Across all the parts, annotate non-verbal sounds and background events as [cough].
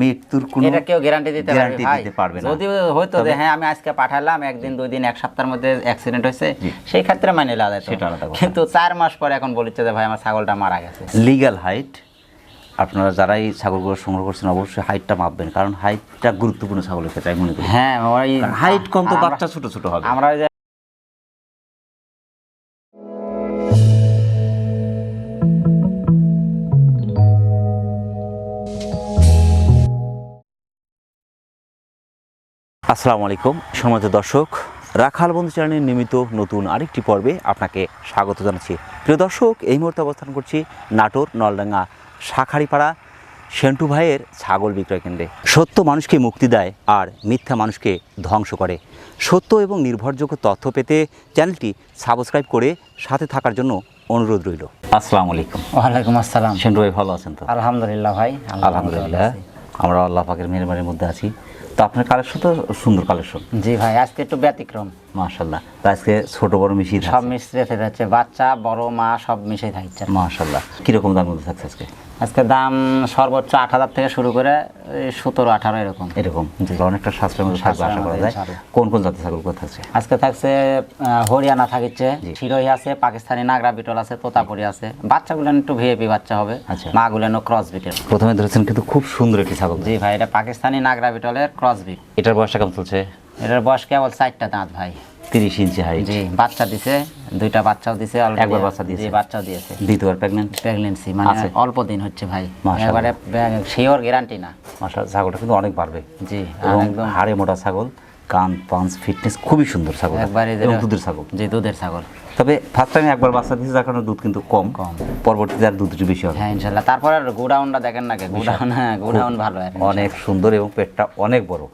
মৃত্যুর কোনো এটা কেউ গ্যারান্টি দিতে ভাই। দিতে পারবে না। যদি হয়তো যে হ্যাঁ আমি আজকে পাঠালাম একদিন দুই দিন এক সপ্তাহের মধ্যে অ্যাক্সিডেন্ট হয়েছে সেই ক্ষেত্রে মানে আলাদা সেটা আলাদা। কিন্তু চার মাস পরে এখন বলিচ্ছে যে ভাই আমার ছাগলটা মারা গেছে। লিগ্যাল হাইট আপনারা যারাই ছাগলগুলো সংগ্রহ করছেন অবশ্যই হাইটটা মাপবেন। কারণ হাইটটা গুরুত্বপূর্ণ ছাগলের ক্ষেত্রে আমি মনে করি। হ্যাঁ হাইট কম তো বাচ্চা ছোট ছোট হবে। আমরা আসসালামু আলাইকুম। সমাজ দর্শক রাখাল বন্ধু চ্যানেলের নিয়মিত নতুন আরেকটি পর্বে আপনাকে স্বাগত জানাচ্ছি। প্রিয় দর্শক এই মুহূর্তে অবস্থান করছি নাটোর নলডাঙ্গা শাখারিপাড়া সেন্টু ভাইয়ের ছাগল বিক্রয় কেন্দ্রে। সত্য মানুষকে মুক্তি দেয় আর মিথ্যা মানুষকে ধ্বংস করে। সত্য এবং নির্ভরযোগ্য তথ্য পেতে চ্যানেলটি সাবস্ক্রাইব করে সাথে থাকার জন্য অনুরোধ রইল। আসসালামু আলাইকুম। ওয়ালাইকুম আসসালাম। সেন্টু ভাই ভালো আছেন তো? আলহামদুলিল্লাহ ভাই আলহামদুলিল্লাহ। আমরা আল্লাহ পাকের মেহরবানির মধ্যে আছি। তো আপনার কালেকশন তো সুন্দর কালেকশন জি ভাই আজকে একটু ব্যতিক্রম। মাশাল্লাহ তো আজকে ছোট বড় মিশিয়ে সব যাচ্ছে। বাচ্চা বড় মা সব মিশে থাকছে। মাশাল্লাহ কীরকম দাম মধ্যে থাকছে আজকে? আজকে দাম সর্বোচ্চ আট হাজার থেকে শুরু করে সতেরো আঠারো এরকম। এরকম। অনেকটা মধ্যে থাকবে আশা করা যায়। কোন কোন জাতের থাকছে? আজকে থাকছে হরিয়ানা থাকছে শিরোহি আছে পাকিস্তানি নাগরা বিটল আছে তোতাপুরি আছে। বাচ্চাগুলো একটু ভিএপি বাচ্চা হবে। আচ্ছা। মাগুলো ক্রস বিটের প্রথমে ধরেছেন কিন্তু খুব সুন্দর একটি ছাগল। জি ভাই এটা পাকিস্তানি নাগরা বিটলের ক্রস বিট এটার বয়সটা কেমন চলছে? এটার বয়স কেবল চারটা দাঁত ভাই। তিরিশ ইঞ্চি হাইট জি বাচ্চা দিছে দুইটা বাচ্চাও দিছে একবার বাচ্চা দিয়েছে? বাচ্চাও দিয়েছে। দ্বিতীয়বার প্রেগনেন্ট প্রেগনেন্সি মানে অল্প দিন হচ্ছে ভাই। একবারে এবারে শিওর গ্যারান্টি না। মাসা ছাগলটা কিন্তু অনেক বাড়বে। জি একদম। হাড়ে মোটা ছাগল কান পাঞ্চ ফিটনেস খুবই সুন্দর ছাগল। একবারে দুধের ছাগল। জি দুধের ছাগল। তবে ফার্স্ট টাইমে একবার বাচ্চা দিয়েছে যার কারণে দুধ কিন্তু কম। কম। পরবর্তীতে আর দুধ একটু বেশি হবে। হ্যাঁ ইনশাল্লাহ। তারপর আর গোডাউনটা দেখেন না গোডাউন হ্যাঁ গোডাউন ভালো অনেক সুন্দর এবং পেটটা অনেক বড়।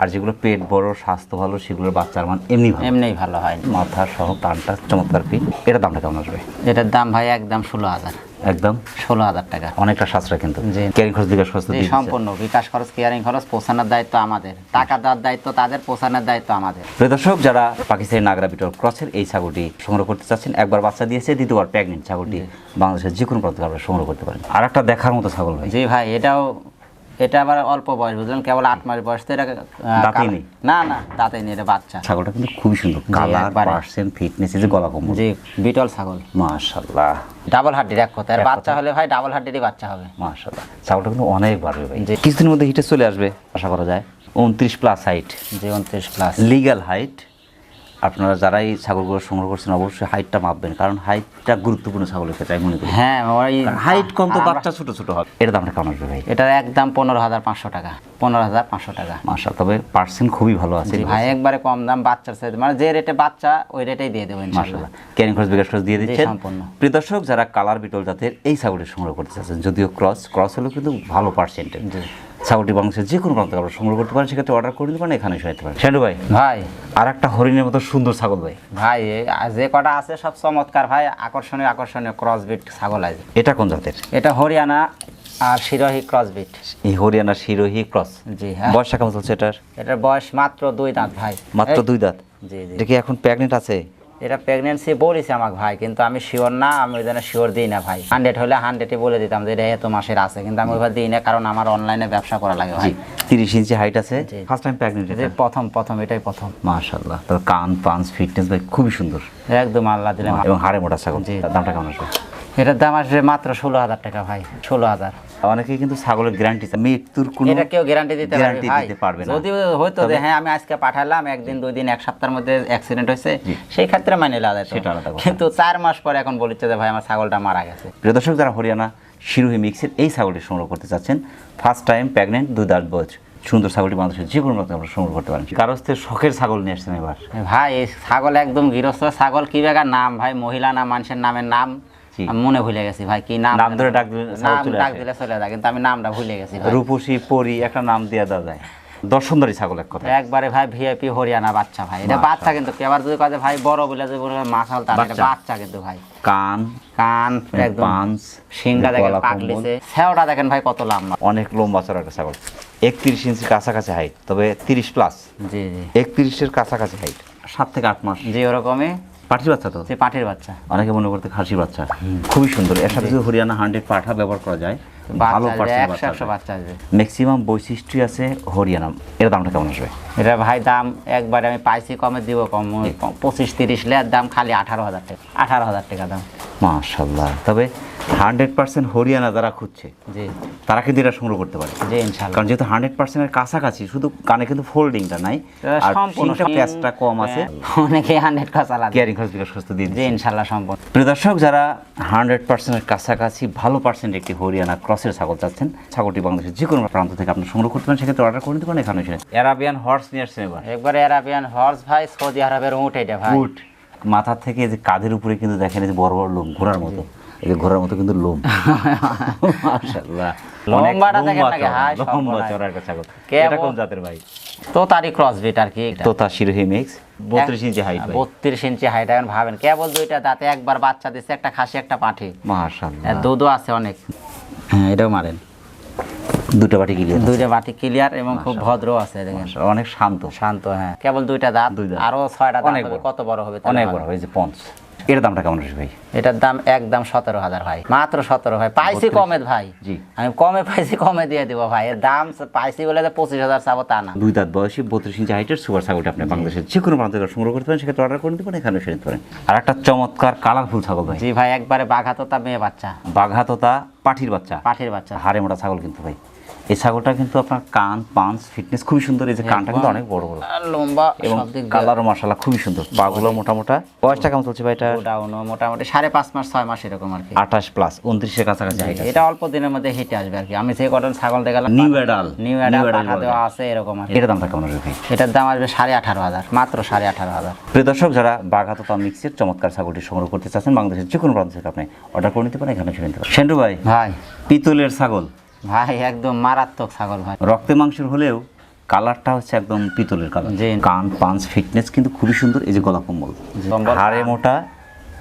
আর যেগুলো পেট বড় স্বাস্থ্য ভালো সেগুলোর বাচ্চার মান এমনি ভালো। এমনিই ভালো হয়। মাথা সহ টানটা চমৎকার। পিঠ এটার দামটা কেমন আসবে? এটার দাম ভাই একদম ষোলো হাজার। একদম। ষোলো হাজার টাকা। অনেকটা সাশ্রয় কিন্তু। কেয়ারিং খরচ বিকাশ। সম্পূর্ণ। বিকাশ খরচ কেয়ারিং খরচ পোষানোর দায়িত্ব আমাদের। টাকা দেওয়ার দায়িত্ব তাদের পোষানোর দায়িত্ব আমাদের। প্রদর্শক যারা পাকিস্তানি নাগরা বিটল ক্রসের এই ছাগলটি সংগ্রহ করতে চাচ্ছেন একবার বাচ্চা দিয়েছে দ্বিতীয়বার প্রেগনেন্ট ছাগলটি বাংলাদেশের যে কোনো প্রান্ত সংগ্রহ করতে পারেন। আর একটা দেখার মতো ছাগল ভাই। জি ভাই এটাও এটা আবার অল্প বয়স বুঝলেন? কেবল আট মাস বয়স তো এটা নেই? না না দাঁতে নেই এটা বাচ্চা। ছাগলটা কিন্তু খুবই সুন্দর। কালার পার্সেন্ট ফিটনেস যে গলা কম্বল জি বিটল ছাগল। মাশাল্লাহ ডাবল হাড্ডির এক কথা আর বাচ্চা হলে ভাই ডাবল হাড্ডিরই বাচ্চা হবে। মাশাল্লাহ ছাগলটা কিন্তু অনেক বাড়বে ভাই। কিছুদিনের মধ্যে হিটে চলে আসবে আশা করা যায়। উনত্রিশ প্লাস হাইট। জি উনত্রিশ প্লাস। Legal height. আপনারা যারাই ছাগলগুলো সংগ্রহ করছেন অবশ্যই হাইটটা মাপবেন। কারণ হাইটটা গুরুত্বপূর্ণ ছাগলের ক্ষেত্রে আমি মনে করি। হ্যাঁ ওই হাইট কম তো বাচ্চা ছোট ছোট হবে। এর দামটা কেমন আসবে ভাই। এটার একদম পনেরো হাজার পাঁচশো টাকা পনেরো হাজার পাঁচশো টাকা। মাশা তবে পার্সেন্ট খুবই ভালো আছে। ভাই একবারে কম দাম বাচ্চার সাথে মানে যে রেটে বাচ্চা ওই রেটেই দিয়ে দেবেন মাশাল্লাহ ক্যারিং খরচ বিকাশ খরচ দিয়ে দিচ্ছেন। সম্পূর্ণ। প্রিয় দর্শক যারা কালার বিটল জাতের এই ছাগলটি সংগ্রহ করতে চাচ্ছেন যদিও ক্রস ক্রস হলেও কিন্তু ভালো পার্সেন্টেজ ছাগলটি বাংলাদেশের যে কোনো প্রান্ত আপনারা সংগ্রহ করতে পারেন সেক্ষেত্রে অর্ডার করে দিতে পারেন এখানে এসে পারেন। শ্যান্ডু ভাই। ভাই আর একটা হরিণের মতো সুন্দর ছাগল ভাই। ভাই যে কটা আছে সব চমৎকার ভাই আকর্ষণীয় আকর্ষণীয় ক্রসবিট ছাগল আছে। এটা কোন জাতের? এটা হরিয়ানা আর শিরোহি ক্রসবিট এই হরিয়ানা শিরোহী ক্রস জি হ্যাঁ। বয়সটা কেমন চলছে এটার? এটার বয়স মাত্র দুই দাঁত ভাই। মাত্র দুই দাঁত? জি জি। এটা কি এখন প্রেগনেন্ট আছে? এটা প্রেগনেন্সি বলেছে আমাকে ভাই কিন্তু আমি শিওর না আমি ওই জন্য শিওর দিই না ভাই। হান্ড্রেড হলে হান্ড্রেডে বলে দিতাম যে এটা এত মাসের আছে কিন্তু আমি ওইভাবে দিই না কারণ আমার অনলাইনে ব্যবসা করা লাগে ভাই। তিরিশ ইঞ্চি হাইট আছে। ফার্স্ট টাইম প্রেগনেন্ট প্রথম প্রথম এটাই প্রথম। মাশাল্লাহ তবে কান পাঞ্চ ফিটনেস ভাই খুবই সুন্দর। একদম আল্লাহ দিলে এবং হাড়ে মোটা ছাগল। দামটা কেমন আসবে? এটার দাম আসবে মাত্র ষোলো হাজার টাকা ভাই ষোলো হাজার। অনেকেই কিন্তু ছাগলের গ্যারান্টি চায়। মৃত্যুর কোনো এটা কেউ গ্যারান্টি দিতে ভাই। দিতে পারবে না। যদি হয়তো যে হ্যাঁ আমি আজকে পাঠালাম একদিন দুই দিন এক সপ্তাহের মধ্যে অ্যাক্সিডেন্ট হয়েছে সেই ক্ষেত্রে মানে আলাদা সেটা আলাদা। কিন্তু চার মাস পরে এখন বলিচ্ছে যে ভাই আমার ছাগলটা মারা গেছে। প্রিয় দর্শক যারা হরিয়ানা শিরোহী মিক্সের এই ছাগলটি সংগ্রহ করতে চাচ্ছেন ফার্স্ট টাইম প্রেগনেন্ট দুই দাঁত বয়স সুন্দর ছাগলটি বাংলাদেশের যে কোনো মতো আপনারা সংগ্রহ করতে পারেন। কারও হচ্ছে শখের ছাগল নিয়ে আসছেন এবার। ভাই এই ছাগল একদম গৃহস্থ। ছাগল কি বেগার নাম? ভাই মহিলা নাম মানুষের নামের নাম। আমি মনে ভুলে গেছি ভাই কি নাম নাম ধরে ডাক দিলে নাম ডাক দিলে চলে যায় কিন্তু আমি নামটা ভুলে গেছি রূপসী পরি একটা নাম দিয়ে দেওয়া যায়। দর্শনদারি ছাগল এক কথা একবারে ভাই ভিআইপি হরিয়ানা বাচ্চা ভাই। এটা বাচ্চা কিন্তু এবার যদি কাজে ভাই বড় বলে যদি বলে তার এটা বাচ্চা। কিন্তু ভাই। কান কান একদম। সিংটা দেখেন পাকলিছে সেওটা দেখেন ভাই কত লম্বা। অনেক লম্বা চড়া একটা ছাগল। একত্রিশ ইঞ্চি কাছাকাছি হাইট তবে তিরিশ প্লাস জি জি। একত্রিশের কাছাকাছি হাইট সাত থেকে আট মাস। জি ওরকমই। পাঠির বাচ্চা তো? পাটির বাচ্চা। অনেকে মনে করতে খাসির বাচ্চা। খুবই সুন্দর। এর সাথে যদি হরিয়ানা হান্ড্রেড পাঠা ব্যবহার করা যায় ভালো পার্সেন্ট বাচ্চা আসবে। ম্যাক্সিমাম বৈশিষ্ট্য আছে হরিয়ানা। এর দামটা কেমন আসবে? এটা ভাই দাম একবারে আমি পাইছি কমে দিব কম পঁচিশ তিরিশ লেয়ার দাম খালি আঠারো হাজার টাকা আঠারো হাজার টাকা দাম। মাশাল্লাহ তবে হান্ড্রেড পার্সেন্ট হরিয়ানা যারা খুঁজছে জি। তারা কিন্তু এটা সংগ্রহ করতে পারে। জি ইনশাল্লাহ কারণ যেহেতু হান্ড্রেড পার্সেন্টের কাছাকাছি শুধু কানে কিন্তু ফোল্ডিংটা নাই আর প্যাচটা কম আছে। অনেকে হান্ড্রেড কাঁচা লাগে কেয়ারিং খরচ বিকাশ খরচ দিয়ে জি ইনশাল্লাহ সম্পূর্ণ। প্রিয় দর্শক যারা হান্ড্রেড পার্সেন্টের কাছাকাছি ভালো পার্সেন্ট একটি হরিয়ানা ক্রসের ছাগল চাচ্ছেন। ছাগলটি বাংলাদেশের যে কোনো প্রান্ত থেকে আপনি সংগ্রহ করতে পারেন সেক্ষেত্রে অর্ডার করে নিতে পারেন এখানে এসে। অ্যারাবিয়ান হর্স নিয়ে আসছেন এবার। একবারে অ্যারাবিয়ান হর্স ভাই সৌদি আরবের উঠ এটা ভাই। উট। মাথা থেকে যে কাঁধের উপরে কিন্তু দেখেন এই যে বড় বড় লোম ঘোড়ার মতো। এই যে ঘোড়ার মতো কিন্তু লোম। [laughs] মাশাআল্লাহ। লম্বাটা দেখেন নাকি? চওড়া, লম্বা সর্বনাশ। একটা ছাগল। এটা কোন জাতের ভাই? তো তারই আর কি তোতা শিরোহী মিক্স বত্রিশ ইঞ্চি হাইট বত্রিশ ইঞ্চি হাইট এখন ভাবেন। কেবল দুইটা দাঁতে একবার বাচ্চা দিচ্ছে একটা খাসি একটা পাঠি। মাশাআল্লাহ। দুধও আছে অনেক। হ্যাঁ এটাও মারেন। দুটো বাটি ক্লিয়ার দুইটা বাটি ক্লিয়ার এবং খুব ভদ্র আছে দেখেন। অনেক শান্ত। শান্ত হ্যাঁ। কেবল দুইটা দাঁত। আরও ছয়টা দাঁত অনেক বড়। কত বড় হবে অনেক। বড় হয়েছে পঞ্চ। এর দামটা কেমন আসবে ভাই? এটার দাম একদম সতেরো হাজার ভাই মাত্র সতেরো ভাই পাইছি কমে ভাই। জি। আমি কমে পাইছি কমে দিয়ে দিব ভাই এর দাম পাইছি বলে পঁচিশ হাজার চাবো তা না। দুই দাঁত বয়সী বত্রিশ ইঞ্চি হাইটের সুপার ছাগলটা আপনি বাংলাদেশের যে কোনো প্রান্ত সংগ্রহ করতে পারেন সেক্ষেত্রে অর্ডার করে নিতে পারেন এখানে নিতে পারেন। আর একটা চমৎকার কালারফুল ছাগল ভাই। জি ভাই একবারে বাঘা তো তা মেয়ে বাচ্চা। বাঘাততা পাঠির বাচ্চা। পাঠির বাচ্চা। হাড়ে মোটা ছাগল কিন্তু ভাই। এই ছাগলটা কিন্তু আপনার কান পাঞ্চ ফিটনেস খুবই সুন্দর। এই যে কানটা কিন্তু অনেক বড় বড়। লম্বা এবং কালার মশালা খুবই সুন্দর। পাগুলো মোটা মোটা বয়সটা কেমন চলছে ভাই এটা ডাউন মোটামুটি সাড়ে পাঁচ মাস ছয় মাস এরকম আর কি। আঠাশ প্লাস উনত্রিশের কাছাকাছি। এটা অল্প দিনের মধ্যে হিটে আসবে আর কি। আমি সেই কটন ছাগল দেখালাম নিউ অ্যাডাল নিউ অ্যাডাল পাঠা দেওয়া আছে এরকম আর। এটার দামটা কেমন আসবে এটার দাম আসবে সাড়ে আঠারো হাজার মাত্র সাড়ে আঠারো হাজার। প্রিয় দর্শক যারা বাঘাততা মিক্সের চমৎকার ছাগলটি সংগ্রহ করতে চাচ্ছেন বাংলাদেশের যে কোনো প্রান্ত থেকে আপনি অর্ডার করে নিতে পারেন এখানে এসে নিতে পারেন। সেন্টু ভাই। ভাই পিতলের ছাগল। ভাই একদম মারাত্মক ছাগল ভাই। রক্তে মাংসের হলেও কালারটা হচ্ছে একদম পিতলের কালার। কান পাঞ্চ ফিটনেস কিন্তু খুবই সুন্দর এই যে গলা কম্বল। হাড়ে মোটা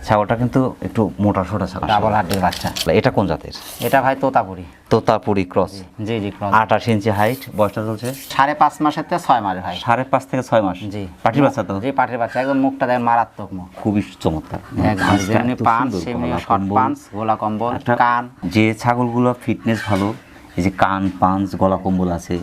ছাগলটা কিন্তু একটু মোটা সোটা ছাগল। ডাবল হাড্ডির বাচ্চা। এটা কোন জাতের? এটা ভাই তোতাপুরি। তোতাপুরি ক্রস। জি জি ক্রস। আঠাশ ইঞ্চি হাইট বয়সটা চলছে? সাড়ে পাঁচ মাসের থেকে ছয় মাস ভাই। সাড়ে পাঁচ থেকে ছয় মাস। জি। পাটির বাচ্চা তো? জি পাটির বাচ্চা একদম মুখটা দেখেন মারাত্মক মুখ। খুবই চমৎকার। একদম পাঁচটা যেমনি পাঁচ সেমনি শর্ট। পাঁচ গোলা কম্বল কান। যে ছাগলগুলো ফিটনেস ভালো এই যে কান পাঞ্চ গলা কম্বল আছে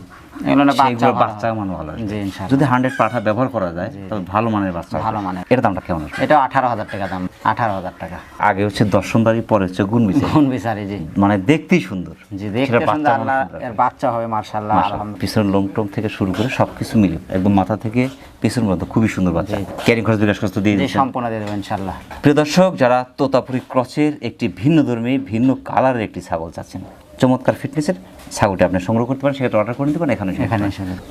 বাচ্চা ভালো। বাচ্চা মানে ভালো আসবে। জি, ইনশাআল্লাহ। যদি হান্ড্রেড পাঠা ব্যবহার করা যায় তবে ভালো মানের বাচ্চা ভালো মানের। এর দামটা কেমন এটা আঠারো হাজার টাকা দাম আঠারো হাজার টাকা। আগে হচ্ছে দর্শনদারি পরে হচ্ছে গুণ বিচার। কোন বিচারে জি। মানে দেখতেই সুন্দর। জি দেখতে সুন্দর আল্লাহ এর বাচ্চা হবে মার্শাল্লাহ মাশাআল্লাহ। পিছনের লোম থেকে শুরু করে সবকিছু মিলে একদম মাথা থেকে পিছন পর্যন্ত খুবই সুন্দর বাচ্চা। ক্যারিং খরচ বিকাশ খরচ তো দিয়ে সম্পূর্ণ দিয়ে দেবো ইনশাল্লাহ প্রিয় দর্শক যারা তোতাপুরি ক্রসের একটি ভিন্ন ধর্মী ভিন্ন কালারের একটি ছাগল চাচ্ছেন চমৎকার ফিটনেসের ছাগলটি আপনি সংগ্রহ করতে পারেন সেক্ষেত্রে অর্ডার করে নিতে পারেন এখানে এখানে।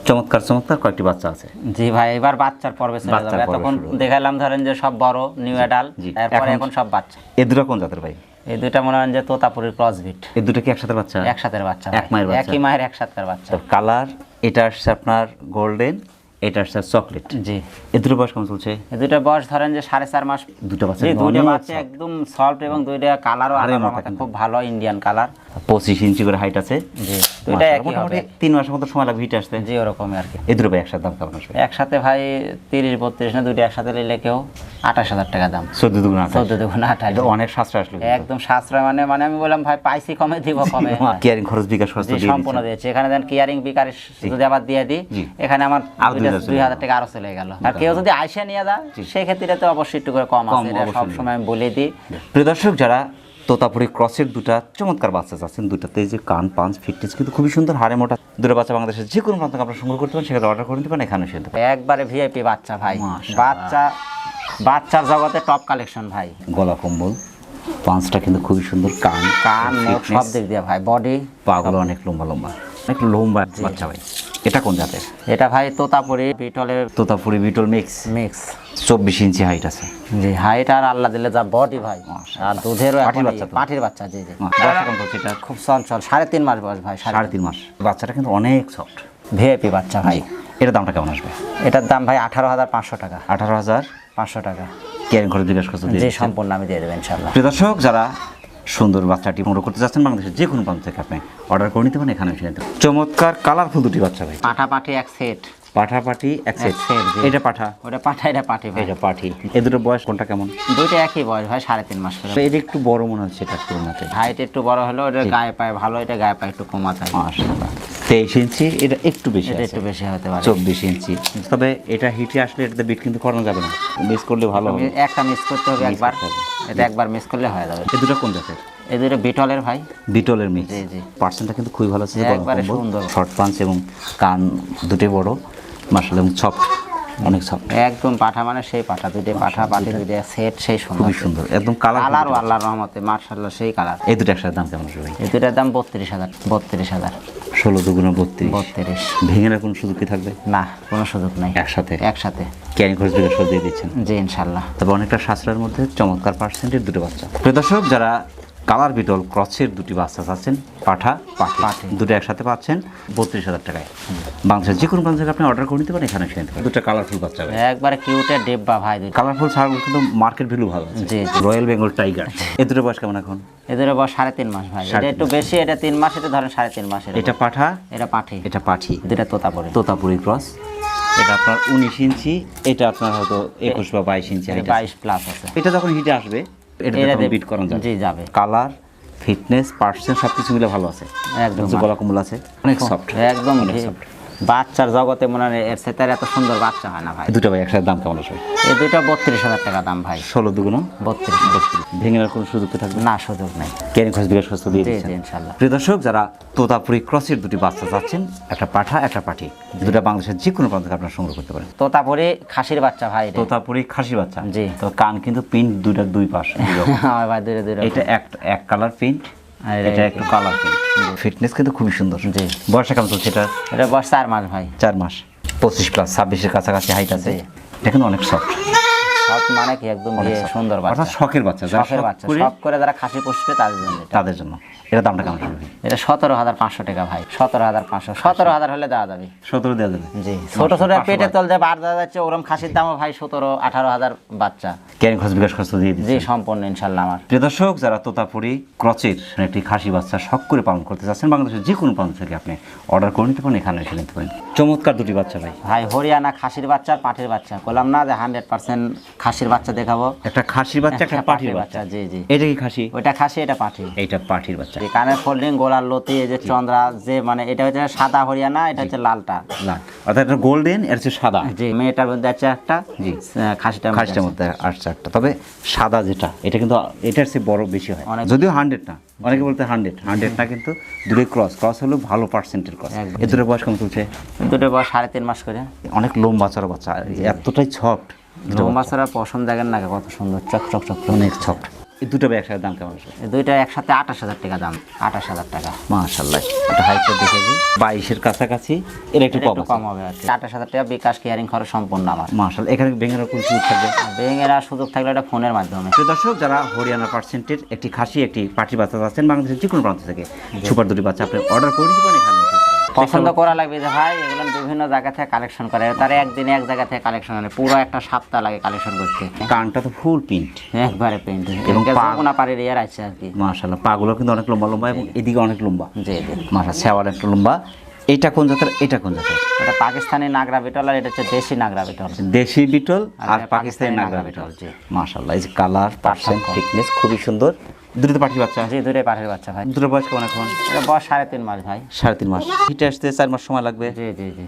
চমৎকার চমৎকার কয়েকটি বাচ্চা আছে। জি ভাই এবার বাচ্চার পর্বে চলে যাবে। এতক্ষণ দেখালাম ধরেন যে সব বড় নিউ অ্যাডাল জি। এরপরে এখন- সব বাচ্চা। এ দুটো কোন জাতের ভাই? এই দুইটা মনে হয় যে তোতাপুরির ক্রসবিট এ দুটো কি একসাথে বাচ্চা? একসাথে বাচ্চা এক মায়ের বাচ্চা। একই মায়ের একসাথে বাচ্চা। কালার এটা আসছে আপনার গোল্ডেন এটা স্যার চকলেট। জি। এ দুটো বয়স কেমন চলছে? এ দুটো বয়স ধরেন যে সাড়ে চার মাস দুটো বাচ্চা দুটো বাচ্চা একদম সফট এবং দুইটা কালারও আরে খুব ভালো ইন্ডিয়ান কালার পঁচিশ ইঞ্চি করে হাইট আছে। জি। দুইটা মাশাআল্লাহ, একই মোটামুটি তিন মাসের মতো সময় লাগবে হিটে আসতে। জি ওরকমই আর কি। এ দুটো একসাথে দাম কেমন আসবে? একসাথে ভাই তিরিশ বত্রিশ না দুইটা একসাথে নিলে কেউ আঠাশ হাজার টাকা দাম। চোদ্দ দুগুণ চোদ্দ দেখুন আঠাশ। অনেক সাশ্রয় আসলো একদম সাশ্রয় মানে মানে আমি বললাম ভাই পাইছি কমে দিব কমে। কেয়ারিং খরচ বিকাশ খরচ তো জি দিয়ে সম্পূর্ণ দিয়েছে। এখানে দেন কেয়ারিং যদি আবার দিয়ে দিই এখানে আমার দুই হাজার টাকা আরও চলে গেল। আর কেউ যদি আইসে নিয়ে দেয় সেই ক্ষেত্রে তো অবশ্যই একটু করে কম কম, আছে। সব সময় আমি বলে দিই। প্রিয় দর্শক যারা তোতাপুরি ক্রসের দুটা চমৎকার বাচ্চা চাচ্ছেন দুটাতে যে কান পাঞ্চ ফিটনেস কিন্তু খুবই সুন্দর হারে মোটা। দুটো বাচ্চা বাংলাদেশের যে কোনো প্রান্ত আপনারা সংগ্রহ করতে পারেন সেখানে অর্ডার করে নিতে পারেন এখানে এসে একবারে ভিআইপি বাচ্চা ভাই। বাচ্চা বাচ্চার জগতে টপ কালেকশন ভাই। গলা কম্বল পাঁচটা কিন্তু খুবই সুন্দর কান কান সব দিক দিয়ে ভাই বডি পাগুলো অনেক লম্বা লম্বা অনেক লম্বা বাচ্চা ভাই। এটা কোন জাতের? এটা ভাই তোতাপুরি বিটলের তোতাপুরি বিটল মিক্স মিক্স চব্বিশ ইঞ্চি হাইট আছে। জি হাইট আর আল্লাহ দিলে যা বডি ভাই। আর দুধেরও পাঠির বাচ্চা জি জি। এটা? খুব চঞ্চল সাড়ে তিন মাস বয়স ভাই সাড়ে তিন মাস। বাচ্চাটা কিন্তু অনেক সফট ভিআইপি বাচ্চা ভাই। এটার দামটা কেমন আসবে? এটার দাম ভাই আঠারো হাজার পাঁচশো টাকা। আঠারো হাজার? পাঁচশো টাকা। কেয়ারিং খরচ জিজ্ঞাসা করতে সম্পূর্ণ আমি দিয়ে দেবো ইনশাল্লাহ দর্শক যারা সুন্দর বাচ্চাটি সংগ্রহ করতে চাচ্ছেন বাংলাদেশের যে কোনো প্রান্ত থেকে আপনি অর্ডার করে নিতে পারেন, এখানে চমৎকার কালারফুল দুটি বাচ্চা ভাই। পাঠা পাঠি এক সেট পাঠা পাঠি এক সেট এক set, জি। এটা পাঠা ওটা পাঠা এটা পাঠি ভাই। এটা পাঠি। এ দুটো বয়স কোনটা কেমন? দুইটা একই বয়স ভাই সাড়ে তিন মাস করে। এটা একটু বড় মনে হচ্ছে এটা তুলনাতে। হাইট একটু বড় হলো ওটা গায়ে পায়ে ভালো এটা গায়ে পায়ে একটু কমা থাকে মাশাআল্লাহ। তেইশ ইঞ্চি এটা একটু বেশি এটা একটু বেশি হতে পারে। চব্বিশ ইঞ্চি। তবে এটা হিটে আসলে এটাতে বিট কিন্তু করানো যাবে না। মিস করলে ভালো হবে। একটা মিস করতে হবে একবার। এটা একবার মিস করলে হয়ে যাবে। এ দুটো কোন জাতের? এই দুটো বিটলের ভাই। বিটলের মিক্স জি, জি। পার্সেন্টটা কিন্তু খুবই ভালো আছে একবারে সুন্দর। শর্ট পাঞ্চ এবং কান দুটোই বড়। মার্শাল এবং সফট অনেক সফট একদম পাঠা মানে সেই পাঠা দুটো পাঠা পাঠি। দুটো সেট সেই সুন্দর খুবই সুন্দর একদম কালার কালার আল্লাহর রহমতে মার্শাল্লাহ সেই কালার এই দুটো একসাথে দাম কেমন আসবে ভাই? এই দুটার দাম বত্রিশ হাজার বত্রিশ হাজার। ষোলো দুগুণ বত্রিশ। বত্রিশ। ভেঙে রাখুন সুযোগ কি থাকবে? না কোনো সুযোগ নাই। একসাথে? একসাথে। ক্যারি খরচ বিকাশ করে দিয়ে দিচ্ছেন। জি ইনশাল্লাহ তবে অনেকটা সাশ্রয়ের মধ্যে চমৎকার পার্সেন্টের দুটো বাচ্চা। প্রিয় দর্শক যারা কালার বিটল ক্রসের দুটি বাচ্চা চাচ্ছেন পাঠা পাঠি। পাঠি। দুটো একসাথে পাচ্ছেন বত্রিশ হাজার টাকায়। বাংলাদেশের যে কোনো থেকে আপনি অর্ডার করে নিতে পারেন এখানে নিতে দুটো কালারফুল বাচ্চা একবারে কিউটের ডিব্বা ভাই দুটো। কালারফুল ছাড়াগুলো কিন্তু মার্কেট ভ্যালু ভালো আছে। জি। রয়্যাল বেঙ্গল টাইগার এ দুটো বয়স কেমন এখন? এদের বয়স সাড়ে তিন মাস ভাই। এটা একটু বেশি এটা তিন মাস এটা ধরেন সাড়ে তিন মাস এটা পাঠা? এটা পাঠি। এটা পাঠি। দুটা তোতা পড়ে তোতাপুরি ক্রস এটা আপনার উনিশ ইঞ্চি এটা আপনার হয়তো একুশ বা বাইশ ইঞ্চি বাইশ প্লাস আছে। এটা যখন হিটে আসবে এটা যাবে। জি যাবে। কালার ফিটনেস পার্সেন্ট সব কিছু মিলে ভালো আছে। একদম গলা কম্বল আছে অনেক সফট একদম soft। বাচ্চার জগতে মনে হয় এর সাথে এত সুন্দর বাচ্চা হয় না ভাই। দুটো ভাই একসাথে দাম কেমন আসবে? এই দুটো বত্রিশ হাজার টাকা দাম ভাই। ষোলো দুগুণ? বত্রিশ। ভেঙে কোনো সুযোগ তো থাকবে? না সুযোগ নেই। ক্যারিং খরচ বিকাশ তো দিয়ে দিচ্ছেন। ইনশাল্লাহ। প্রিয় দর্শক যারা তোতাপুরি ক্রসের দুটি বাচ্চা চাচ্ছেন একটা পাঠা একটা পাঠি দুটো বাংলাদেশের যে কোনো প্রান্ত থেকে আপনারা সংগ্রহ করতে পারেন। তোতাপুরি খাসির বাচ্চা ভাই তোতাপুরি খাসি বাচ্চা? জি। তো কান কিন্তু প্রিন্ট দুইটা দুই পাশ। [laughs] ভাই দূরে এটা এক এক কালার প্রিন্ট আর এটা একটু কালার ফিটনেস কিন্তু খুবই সুন্দর। জি। বয়সটা কেমন চলছে এটা? এটা বয়স চার মাস ভাই। চার মাস। পঁচিশ প্লাস ছাব্বিশের কাছাকাছি হাইট আছে। এটা কিন্তু অনেক সফট মানে কি? একদম সুন্দর বাচ্চা। অর্থাৎ শখের বাচ্চা শখের বাচ্চা। সব করে যারা খাসি পুষবে তাদের জন্য তাদের জন্য। এটা দামটা কেমন এটা সতেরো হাজার পাঁচশো টাকা ভাই। সতেরো হাজার পাঁচশো। সতেরো হাজার হলে দেওয়া যাবে। সতেরো দেওয়া যাবে? জি। ছোট ছোট পেটে তল যে বার দেওয়া যাচ্ছে ওরম খাসির দামও ভাই সতেরো আঠারো হাজার বাচ্চা। ক্যারিং খরচ বিকাশ খরচ দিয়ে দিচ্ছি? জি সম্পূর্ণ ইনশাল্লাহ আমার। প্রিয় দর্শক যারা তোতাপুরি ক্রচের একটি খাসি বাচ্চা শখ করে পালন করতে চাচ্ছেন বাংলাদেশের যে কোনো প্রান্ত থেকে আপনি অর্ডার করে নিতে পারেন এখানে এসে নিতে পারেন। চমৎকার দুটি বাচ্চা ভাই। ভাই হরিয়ানা খাসির বাচ্চা আর পাঠির বাচ্চা। বললাম না যে হান্ড্রেড পার্সেন্ট খাসির বাচ্চা দেখাবো। একটা খাসির বাচ্চা একটা পাঠির বাচ্চা। জি জি। এটা কি খাসি? ওইটা খাসি এটা পাঠি এইটা পাঠির বাচ্চা। যে কানের ফোল্ডিং গোলার লতি এই যে চন্দ্রা যে মানে এটা হচ্ছে সাদা হরিয়ানা এটা হচ্ছে লালটা। লাল। অর্থাৎ এটা গোল্ডেন এর হচ্ছে সাদা। জি মেয়েটার মধ্যে আছে একটা জি। খাসিটা খাসিটার মধ্যে। আসছে একটা। তবে সাদা যেটা এটা কিন্তু এটার চেয়ে বড় বেশি হয়। অনেক- যদিও হান্ড্রেড না অনেকে বলতে হান্ড্রেড হান্ড্রেড না কিন্তু দুটোই ক্রস ক্রস হলো ভালো পার্সেন্টের ক্রস। এ দুটো বয়স কম চলছে? দুটো বয়স সাড়ে তিন মাস করে। অনেক লম্বা চড়া বাচ্চা এতটাই সফট পশম দেখেন না কত সুন্দর চক চক চক চক। অনেক সফট এই দুটো ব্যবসার দাম কেমন এই দুইটা একসাথে আঠাশ হাজার টাকা দাম আঠাশ হাজার টাকা। মাশাল্লাহ এটা হাইটটা দেখে দিই। বাইশের কাছাকাছি এর একটু কম কম হবে আর কি। আঠাশ হাজার টাকা বিকাশ কেয়ারিং খরচ সম্পূর্ণ আমার। মাশাল্লাহ এখানে ভেঙে কোন সুযোগ থাকবে? সুযোগ থাকলে এটা ফোনের মাধ্যমে। প্রিয় দর্শক যারা হরিয়ানা পার্সেন্টের একটি খাসি একটি পাটি বাচ্চা চাচ্ছেন বাংলাদেশের যে কোনো প্রান্ত থেকে সুপার দুটি বাচ্চা আপনি অর্ডার করে দিতে পারেন এখানে। পছন্দ করা লাগবে যে ভাই এগুলো বিভিন্ন জায়গা থেকে কালেকশন করে। তারা একদিনে এক জায়গা থেকে কালেকশন করে পুরো একটা সপ্তাহ লাগে কালেকশন করতে। কানটা তো ফুল প্রিন্ট একবারে প্রিন্ট এবং এবং পা- যমুনা পাড়ির ইয়ার আছে আর কি। মাশাল্লাহ পাগুলো কিন্তু অনেক লম্বা লম্বা এবং এদিকে অনেক লম্বা। জি জি। মাশা সেওয়ার একটা লম্বা। এটা কোন জাতের এটা কোন জাতের? এটা পাকিস্তানি নাগরা বিটল আর এটা হচ্ছে দেশি নাগরা বিটল। দেশি বিটল আর পাকিস্তানি নাগরা বিটল। জি। মাশাল্লাহ এই যে কালার পার্সেন্ট। ফিটনেস খুবই সুন্দর। দুটো পাঠি বাচ্চা? জি দূরে পাঠির বাচ্চা ভাই। দুটো বয়স কেমন এখন? বয়স সাড়ে তিন মাস ভাই। সাড়ে তিন মাস। হিটে আসতে চার মাস সময় লাগবে? জি জি জি।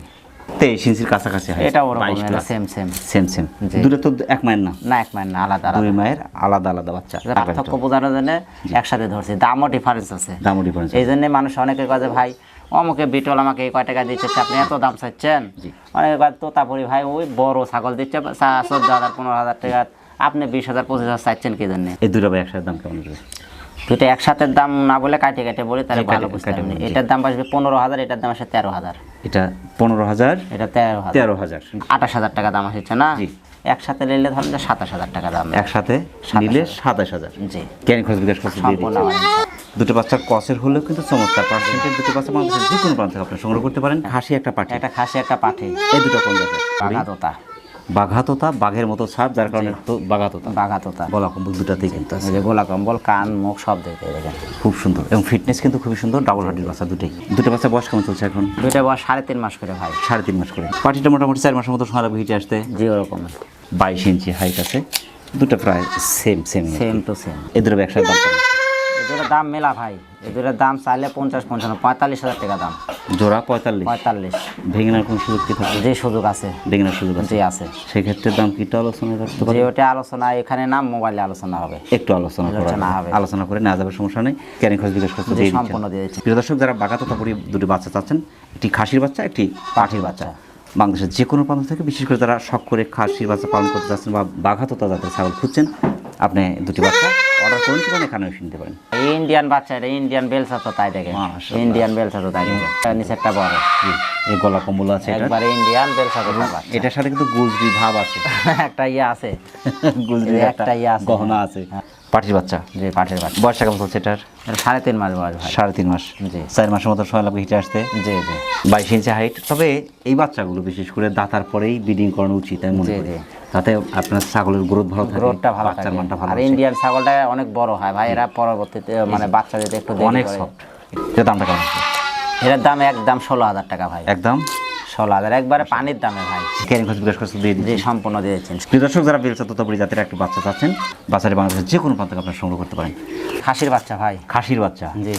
তেইশ ইঞ্চির কাছাকাছি হয় এটা ওরকম সেম সেম সেম সেম দুটো তো এক মায়ের না? না এক মাইন না আলাদা আলাদা। দুই মায়ের আলাদা আলাদা বাচ্চা। পার্থক্য বোঝানোর জন্য একসাথে ধরছি। দামও ডিফারেন্স আছে। দামও ডিফারেন্স এই জন্য মানুষ ভাই অমুকে বিটল আমাকে কয় টাকা দিচ্ছে আপনি এত দাম চাচ্ছেন? কাছে তোতাপুরি ভাই ওই বড় ছাগল দিচ্ছে চোদ্দ হাজার পনেরো হাজার টাকা আপনি বিশ হাজার পঁচিশ হাজার চাইছেন কি জন্য এই দুটো ভাই একসাথে দাম কেমন দুটো একসাথে দাম না বলে কাটে কাটে বলি তাহলে ভালো বুঝতে পারবেন। এটার দাম আসবে পনেরো হাজার এটার দাম আসে তেরো হাজার। এটা পনেরো হাজার এটা তেরো হাজার। তেরো হাজার। আঠাশ হাজার টাকা দাম আসছে না? একসাথে নিলে ধরেন যে সাতাশ হাজার টাকা দাম। একসাথে নিলে সাতাশ হাজার। জি। ক্যারিং খরচ বিকাশ খরচ দিয়ে দুটো বাচ্চা কসের হলেও কিন্তু চমৎকার। পার্সেন্টের দুটো বাচ্চা বাংলাদেশের যে কোনো প্রান্ত থেকে আপনি সংগ্রহ করতে পারেন। হাসি একটা পাঠি। একটা খাসি একটা পাঠি। এই দুটো কোন তোতা। বাঘাতোতা বাঘের মতো ছাপ যার কারণে তো বাঘাতোতা। বাঘা তোতা গলা কম্বল দুটা থেকে এই যে গোলা কম্বল কান মুখ সব দেখে দেখেন। খুব সুন্দর। এবং ফিটনেস কিন্তু খুবই সুন্দর ডাবল হার্ডির বাচ্চা দুটোই। দুটো বাচ্চা বয়স কেমন চলছে এখন? দুইটা বয়স সাড়ে তিন মাস করে ভাই। সাড়ে তিন মাস করে। পাটিটা মোটামুটি চার মাসের মতো লাগবে হিটে আসতে? জি ওরকম। বাইশ ইঞ্চি হাইট আছে। দুটো প্রায় same same same to same এদের ব্যবসার দাম কেমন? দাম মেলা ভাই। এদের দাম চাইলে পঞ্চাশ পঞ্চান্ন পঁয়তাল্লিশ হাজার টাকা দাম। জোড়া পঁয়তাল্লিশ? পঁয়তাল্লিশ। ভেঙে নেওয়ার কোনো সুযোগ কি থাকবে? যে সুযোগ আছে। ভেঙে নেওয়ার সুযোগ আছে। আছে। সেক্ষেত্রে দাম কি আলোচনা করতে পারি ওটা আলোচনা এখানে নাম মোবাইলে আলোচনা হবে। একটু আলোচনা করা আলোচনা হবে। আলোচনা করে না যাবে সমস্যা নেই। ক্যারিং খরচ জিজ্ঞেস করতে দিয়ে। সম্পূর্ণ দিয়ে দিচ্ছি প্রিয় দর্শক যারা বাঘা তোতাপুরি দুটি বাচ্চা চাচ্ছেন একটি খাসির বাচ্চা একটি পাঠির বাচ্চা। বাংলাদেশের যে কোনো প্রান্ত থেকে বিশেষ করে যারা শখ করে খাসির বাচ্চা পালন করতে চাচ্ছেন বা বাঘা তোতা জাতের ছাগল খুঁজছেন আপনি দুটি বাচ্চা কোন কিংবা এখানে এসে পারেন? ইন্ডিয়ান বাচ্চা এটা ইন্ডিয়ান বেলসা তো তাই দেখে। ইন্ডিয়ান বেলসা তো তাই দেখে। নিচেরটা বড়। এই গলা কম্বল আছে এটা? একবারে ইন্ডিয়ান বেলসা তো এটার সাথে কিন্তু গুজরি ভাব আছে। [laughs] একটা ইয়ে আছে। গুজরি একটা একটা ইয়ে আছে। গহনা আছে। পাঠির বাচ্চা যে পাঠের বাচ্চা। বয়সটা কেমন চলছে এটার? সাড়ে তিন মাস বয়স ভাই। সাড়ে তিন মাস। জি। চার মাসের মতো সময় লাগবে হিটে আসতে? জি জি। বাইশ ইঞ্চি হাইট তবে এই বাচ্চাগুলো বিশেষ করে দাতার পরেই ব্রিডিং করানো উচিত আমি মনে করি। তাতে আপনার ছাগলের গ্রোথ ভালো থাকে গ্রোথটা ভালো বাচ্চার মানটা ভালো আর ইন্ডিয়ান ছাগলটা অনেক বড় হয় ভাই এরা পরবর্তীতে মানে বাচ্চা যদি একটু অনেক সফট এটা দামটা কেমন? এটার দাম একদম ষোলো হাজার টাকা ভাই। একদম? ষোলো হাজার একবারে পানির দামে ভাই। ক্যারিং খরচ বিকাশ খরচ দিয়ে যে দিচ্ছি সম্পূর্ণ দিয়েছেন প্রিয় দর্শক যারা বেলচা তোতাপুরি জাতের একটা বাচ্চা চাচ্ছেন বাচ্চাটি বাংলাদেশের যে কোনো প্রান্ত আপনারা সংগ্রহ করতে পারেন। খাসির বাচ্চা ভাই। খাসির বাচ্চা? জি।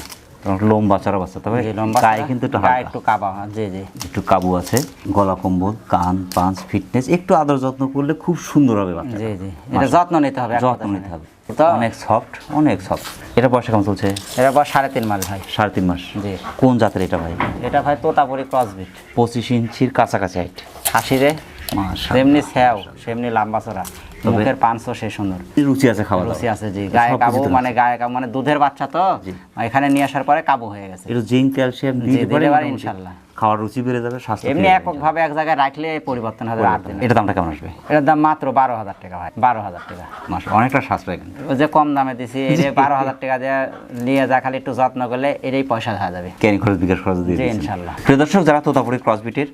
লোম বাচ্চারও বাচ্চা তবে গায়ে কিন্তু একটু একটু কাবা জি জি। একটু কাবু আছে গলা কম্বল কান পাঁচ ফিটনেস একটু আদর যত্ন করলে খুব সুন্দর হবে বাচ্চা জি জি। এটা যত্ন নিতে হবে যত্ন নিতে হবে। তো অনেক সফট অনেক সফট এটা বয়স কেমন চলছে? এটা বয়স সাড়ে তিন মাস ভাই। সাড়ে তিন মাস। জি। কোন জাতের এটা ভাই? এটা ভাই তোতাপুরি ক্রসবিট পঁচিশ ইঞ্চির কাছাকাছি হাইট খাসিরে সেমনি স্যাও সেমনি লম্বা চড়া মুখের পাঁচশো সে সুন্দর। রুচি আছে খাওয়া রুচি আছে জি গায়ে কাবু মানে গায়ে কাবু মানে দুধের বাচ্চা তো এখানে নিয়ে আসার পরে কাবু হয়ে গেছে। একটু জিঙ্ক ক্যালসিয়াম দিতে পারে ইনশাল্লাহ। খাওয়ার রুচি বেড়ে যাবে স্বাস্থ্য এমনি এক জায়গায় রাখলে পরিবর্তন হবে আট দিনে এটা দামটা কেমন আসবে? এটার দাম মাত্র বারো হাজার টাকা ভাই বারো হাজার টাকা। মাস অনেকটা সাশ্রয় কিন্তু। ওই যে কম দামে দিছি এই যে বারো হাজার টাকা দিয়ে নিয়ে যা খালি একটু যত্ন করলে এটাই পয়সা হয়ে যাবে। ক্যারিং খরচ বিকাশ খরচ দিয়ে ইনশাল্লাহ। প্রিয় দর্শক যারা তোতাপুরি ক্রসবিটের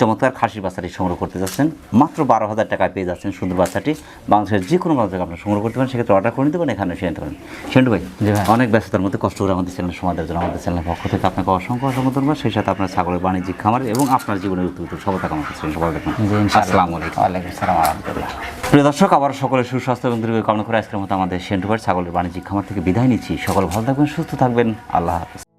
চমৎকার খাসির বাচ্চাটি সংগ্রহ করতে যাচ্ছেন। মাত্র বারো হাজার টাকায় পেয়ে যাচ্ছেন সুন্দর বাচ্চাটি। বাংলাদেশের যে কোনো বাচ্চাকে আপনার সংগ্রহ করতে পারেন সেক্ষেত্রে অর্ডার করে নিতে পারেন এখানে এসে নিতে পারেন। সেন্টু ভাই অনেক ব্যস্ততার মধ্যে কষ্ট করে আমাদের চ্যানেল সমাজের জন্য আমাদের চ্যানেলের পক্ষ থেকে আপনাকে অসংখ্য অসংখ্য ধন্যবাদ। সেই সাথে আপনার ছাগলের বাণিজ্যিক খামার এবং আপনার জীবনের উত্তর সফলতা কামনা করছেন সবাই দেখুন আসসালামু আলাইকুম। ওয়ালাইকুম সালাম আলহামদুলিল্লাহ প্রিয় দর্শক আবার সকলের সুস্বাস্থ্য এবং দীর্ঘ কামনা করে আজকের মতো আমাদের সেন্টুবার ছাগলের বাণিজ্যিক খামার থেকে বিদায় নিচ্ছি। সকল ভালো থাকবেন সুস্থ থাকবেন। আল্লাহ হাফিজ।